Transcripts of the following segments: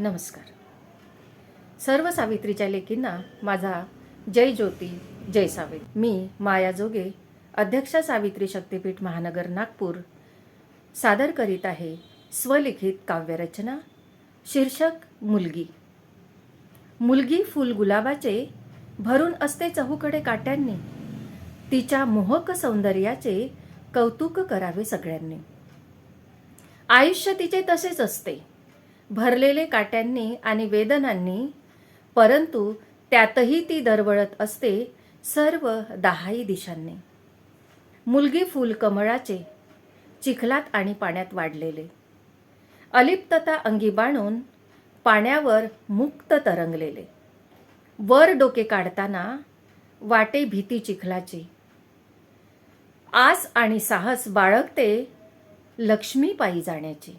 नमस्कार. सर्व सावित्रीच्या लेकींना माझा जय ज्योती जय सावित्री मी माया जोगे अध्यक्षा सावित्री शक्तीपीठ महानगर नागपूर. सादर करीत आहे स्वलिखित काव्यरचना शीर्षक मुलगी. मुलगी फुल गुलाबाचे भरून असते चहूकडे काट्यांनी. तिच्या मोहक सौंदर्याचे कौतुक करावे सगळ्यांनी. आयुष्य तिचे तसेच असते. भरलेले काट्यांनी आणि वेदनांनी परंतु त्यातही ती दरवळत असते सर्व दहाही दिशांनी. मुलगी फूल कमळाचे चिखलात आणि पाण्यात वाढलेले. अलिप्तता अंगी बाणून पाण्यावर मुक्त तरंगलेले. वर डोके काढताना वाटे भीती चिखलाची. आस आणि साहस बाळगते लक्ष्मी पायी जाण्याची.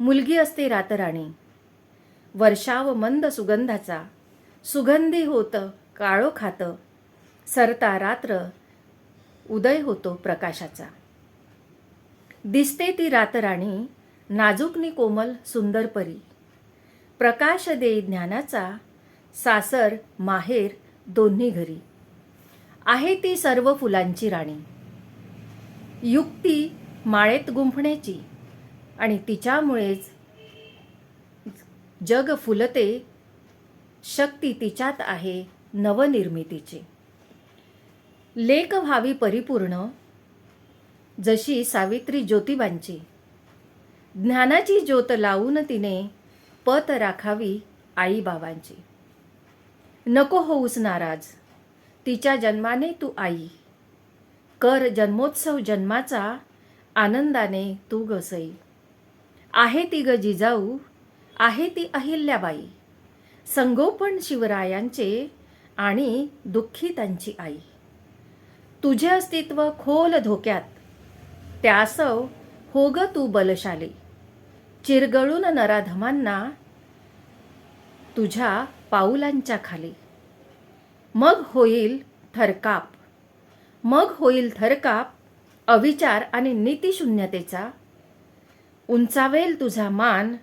मुलगी असते रातराणी. वर्षाव मंद सुगंधाचा. सुगंधी होत काळो खात. सरता रात्र उदय होतो प्रकाशाचा. दिसते ती रातराणी नाजूकनी कोमल सुंदर परी. प्रकाश देई ज्ञानाचा सासर माहेर दोन्ही घरी. आहे ती सर्व फुलांची राणी. युक्ती माळेत गुंफण्याची आणि तिच्यामुळेच जग फुलते शक्ती तिच्यात आहे नवनिर्मितीची. लेख व्हावी परिपूर्ण जशी सावित्री ज्योतिबांची. ज्ञानाची ज्योत लावून तिने पत राखावी आईबाबांची. नको होऊस नाराज तिच्या जन्माने तू आई. कर जन्मोत्सव जन्माचा आनंदाने तू गसई. आहे ती ग जिजाऊ आहे ती अहिल्याबाई. संगोपन शिवरायांचे आणि दुःखी त्यांची आई. तुझे अस्तित्व खोल धोक्यात. त्यासव हो ग तू बलशाली. चिरगळून नराधमांना तुझ्या पाऊलांच्या खाली. मग होईल थरकाप. मग होईल थरकाप अविचार आणि नीतिशून्यतेचा उंचावेल तुझा मान.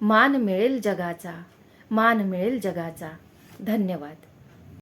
मान मिळेल जगाचा. मान मिळेल जगाचा. धन्यवाद.